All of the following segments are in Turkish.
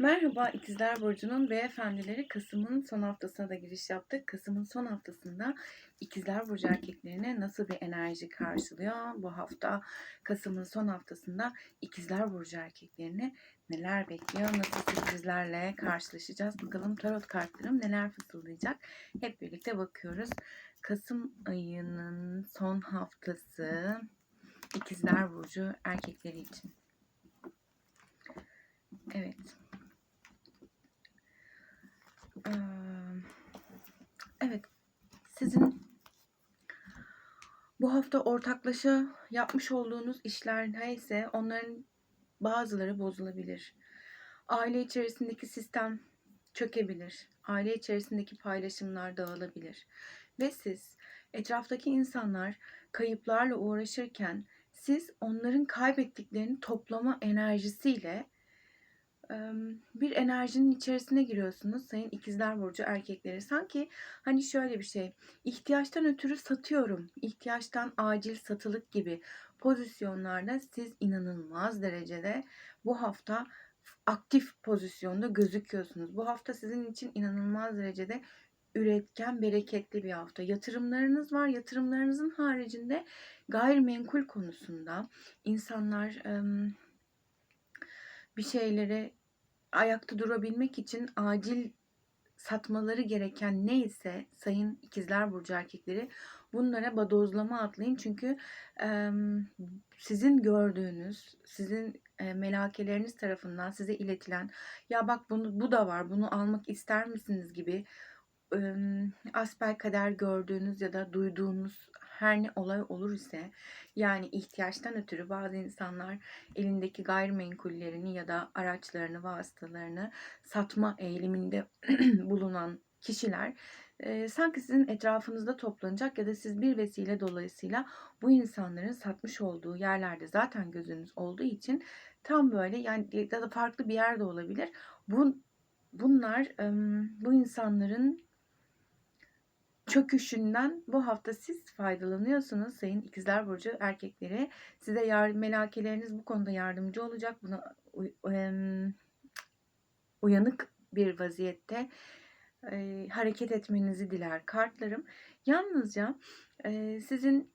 Merhaba İkizler Burcu'nun beyefendileri Kasım'ın son haftasına da giriş yaptık. Kasım'ın son haftasında İkizler Burcu erkeklerine nasıl bir enerji karşılıyor? Bu hafta Kasım'ın son haftasında İkizler Burcu erkeklerini neler bekliyor? Nasıl sürprizlerle karşılaşacağız? Bakalım tarot kartlarım neler fısıldayacak? Hep birlikte bakıyoruz. Kasım ayının son haftası İkizler Burcu erkekleri için. Evet. Evet, sizin bu hafta ortaklaşa yapmış olduğunuz işler neyse onların bazıları bozulabilir. Aile içerisindeki sistem çökebilir. Aile içerisindeki paylaşımlar dağılabilir. Ve siz etraftaki insanlar kayıplarla uğraşırken siz onların kaybettiklerini toplama enerjisiyle bir enerjinin içerisine giriyorsunuz sayın ikizler burcu erkekleri. Sanki hani şöyle bir şey ihtiyaçtan ötürü satıyorum, ihtiyaçtan acil satılık gibi pozisyonlarda siz inanılmaz derecede bu hafta aktif pozisyonda gözüküyorsunuz. Bu hafta sizin için inanılmaz derecede üretken, bereketli bir hafta. Yatırımlarınız var. Yatırımlarınızın haricinde gayrimenkul konusunda insanlar bir şeyleri ayakta durabilmek için acil satmaları gereken neyse sayın ikizler burcu erkekleri bunlara badozlama atlayın. Çünkü em, sizin gördüğünüz sizin e, melakeleriniz tarafından size iletilen ya bak bunu bu da var bunu almak ister misiniz? gibi em, asbelkader gördüğünüz ya da duyduğunuz her ne olay olur ise yani ihtiyaçtan ötürü bazı insanlar elindeki gayrimenkullerini ya da araçlarını, vasıtalarını satma eğiliminde bulunan kişiler e, sanki sizin etrafınızda toplanacak ya da siz bir vesile dolayısıyla bu insanların satmış olduğu yerlerde zaten gözünüz olduğu için tam böyle yani ya da farklı bir yerde olabilir. Bu bunlar bu insanların çöküşünden bu hafta siz faydalanıyorsunuz sayın ikizler burcu erkekleri. Size yar melakeleriniz bu konuda yardımcı olacak. Buna uyanık bir vaziyette e, hareket etmenizi diler kartlarım. Yalnızca e, sizin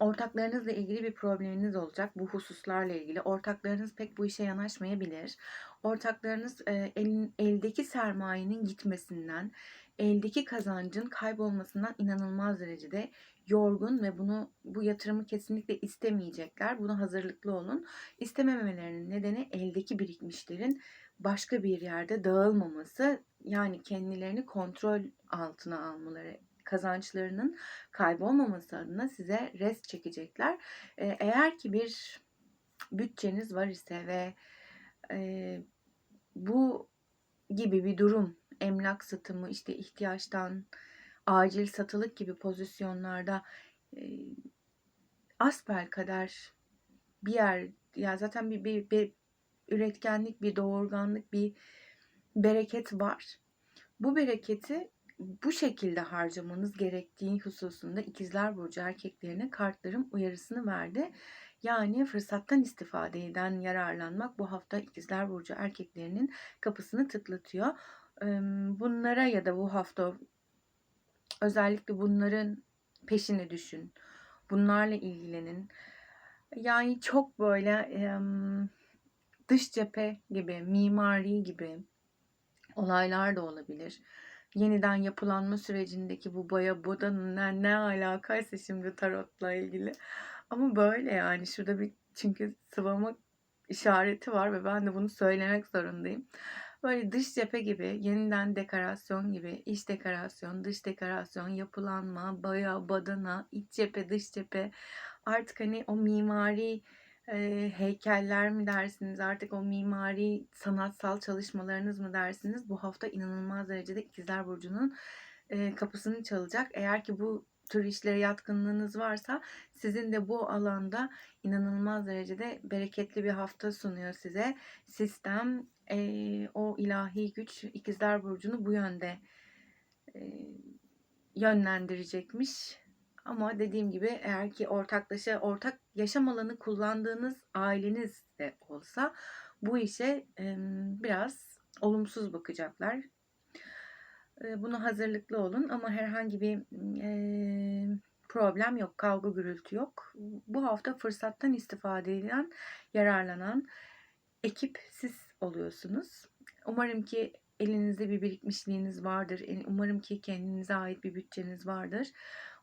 ortaklarınızla ilgili bir probleminiz olacak bu hususlarla ilgili. Ortaklarınız pek bu işe yanaşmayabilir. Ortaklarınız e, eldeki sermayenin gitmesinden, eldeki kazancın kaybolmasından inanılmaz derecede yorgun ve bunu bu yatırımı kesinlikle istemeyecekler. Buna hazırlıklı olun. İstememelerinin nedeni eldeki birikmişlerin başka bir yerde dağılmaması yani kendilerini kontrol altına almaları kazançlarının kaybolmaması adına size rest çekecekler. Ee, Eğer ki bir bütçeniz var ise ve e, bu gibi bir durum emlak satımı işte ihtiyaçtan acil satılık gibi pozisyonlarda e, asbel kadar bir yer ya zaten bir, bir, bir üretkenlik bir doğurganlık bir bereket var. Bu bereketi bu şekilde harcamanız gerektiği hususunda ikizler burcu erkeklerine kartlarım uyarısını verdi. Yani fırsattan istifadeden yararlanmak bu hafta ikizler burcu erkeklerinin kapısını tıklatıyor. Bunlara ya da bu hafta özellikle bunların peşine düşün. Bunlarla ilgilenin. Yani çok böyle dış cephe gibi, mimari gibi olaylar da olabilir. Yeniden yapılanma sürecindeki bu boya bodanın ne, ne alakaysa şimdi tarotla ilgili. Ama böyle yani şurada bir çünkü sıvama işareti var ve ben de bunu söylemek zorundayım. Böyle dış cephe gibi, yeniden dekorasyon gibi, iç dekorasyon, dış dekorasyon, yapılanma, boya, badana, iç cephe, dış cephe. Artık hani o mimari e, heykeller mi dersiniz, artık o mimari sanatsal çalışmalarınız mı dersiniz? Bu hafta inanılmaz derecede İkizler Burcu'nun e, kapısını çalacak. Eğer ki bu tür işlere yatkınlığınız varsa sizin de bu alanda inanılmaz derecede bereketli bir hafta sunuyor size. Sistem e, o ilahi güç İkizler Burcu'nu bu yönde e, yönlendirecekmiş. Ama dediğim gibi eğer ki ortaklaşa ortak yaşam alanı kullandığınız aileniz de olsa bu işe em, biraz olumsuz bakacaklar. E, Buna hazırlıklı olun ama herhangi bir e, problem yok, kavga gürültü yok. Bu hafta fırsattan istifade eden, yararlanan ekip siz oluyorsunuz. Umarım ki elinizde bir birikmişliğiniz vardır. E, Umarım ki kendinize ait bir bütçeniz vardır.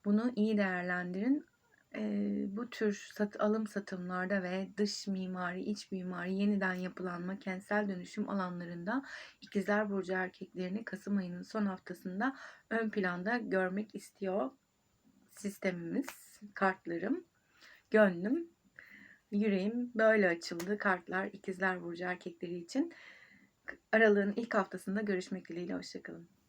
Bunu iyi değerlendirin. E, bu tür sat, alım satımlarda ve dış mimari, iç mimari, yeniden yapılanma, kentsel dönüşüm alanlarında İkizler Burcu erkeklerini Kasım ayının son haftasında ön planda görmek istiyor sistemimiz, kartlarım, gönlüm, yüreğim böyle açıldı. Kartlar İkizler Burcu erkekleri için. Aralığın ilk haftasında görüşmek dileğiyle. Hoşçakalın.